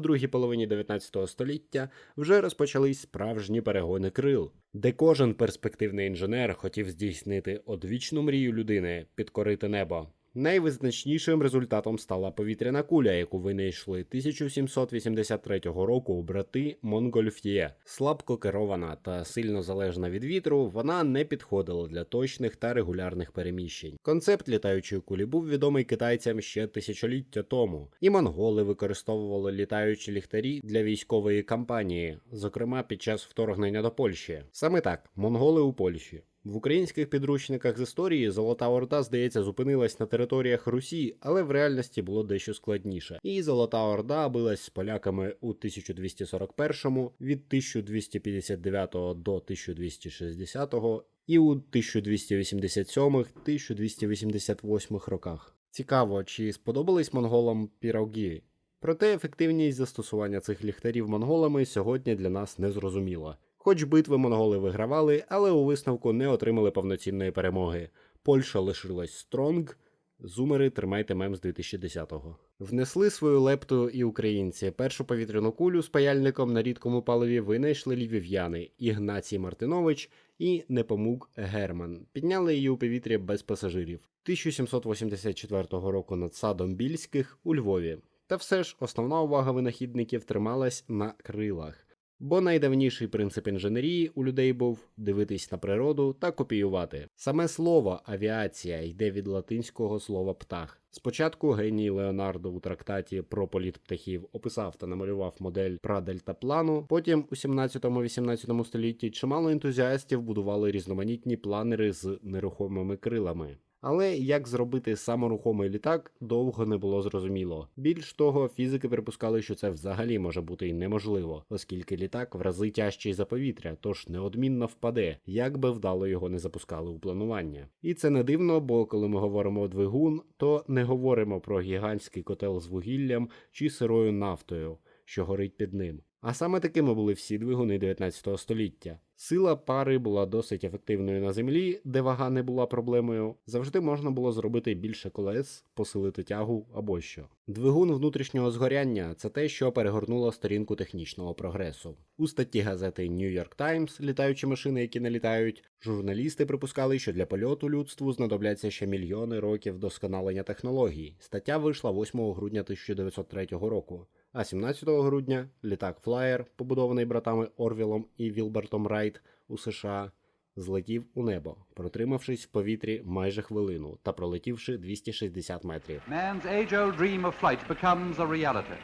У другій половині 19 століття вже розпочались справжні перегони крил, де кожен перспективний інженер хотів здійснити одвічну мрію людини підкорити небо. Найвизначнішим результатом стала повітряна куля, яку винайшли 1783 року брати Монгольф'є. Слабко керована та сильно залежна від вітру, вона не підходила для точних та регулярних переміщень. Концепт літаючої кулі був відомий китайцям ще тисячоліття тому, і монголи використовували літаючі ліхтарі для військової кампанії, зокрема під час вторгнення до Польщі. Саме так, монголи у Польщі. В українських підручниках з історії Золота Орда, здається, зупинилась на територіях Русі, але в реальності було дещо складніше. І Золота Орда билась з поляками у 1241 від 1259 до 1260 і у 1287-1288 роках. Цікаво, чи сподобались монголам піроги? Проте ефективність застосування цих ліхтарів монголами сьогодні для нас не зрозуміла. Хоч битви монголи вигравали, але у висновку не отримали повноцінної перемоги. Польща лишилась стронг. Зумери тримайте мем з 2010-го. Внесли свою лепту і українці. Першу повітряну кулю з паяльником на рідкому паливі винайшли львів'яни Ігнацій Мартинович і Непомук Герман. Підняли її у повітря без пасажирів. 1784 року над садом Більських у Львові. Та все ж основна увага винахідників трималась на крилах. Бо найдавніший принцип інженерії у людей був дивитись на природу та копіювати. Саме слово авіація йде від латинського слова птах. Спочатку геній Леонардо у трактаті про політ птахів описав та намалював модель прадельтаплану. Потім у 17-18 столітті чимало ентузіастів будували різноманітні планери з нерухомими крилами. Але як зробити саморухомий літак, довго не було зрозуміло. Більш того, фізики припускали, що це взагалі може бути й неможливо, оскільки літак в рази тяжчий за повітря, тож неодмінно впаде, як би вдало його не запускали у планування. І це не дивно, бо коли ми говоримо двигун, то не говоримо про гігантський котел з вугіллям чи сирою нафтою, що горить під ним. А саме такими були всі двигуни 19 століття. Сила пари була досить ефективною на землі, де вага не була проблемою. Завжди можна було зробити більше колес, посилити тягу або що. Двигун внутрішнього згоряння це те, що перегорнуло сторінку технічного прогресу. У статті газети New York Times літаючі машини, які не літають, журналісти припускали, що для польоту людству знадобляться ще мільйони років вдосконалення технологій. Стаття вийшла 8 грудня 1903 року. А 17 грудня літак Флаєр, побудований братами Орвілом і Вілбертом Райт у США, злетів у небо, протримавшись в повітрі майже хвилину та пролетівши 260 метрів. Man's age old dream of flight becomes a reality.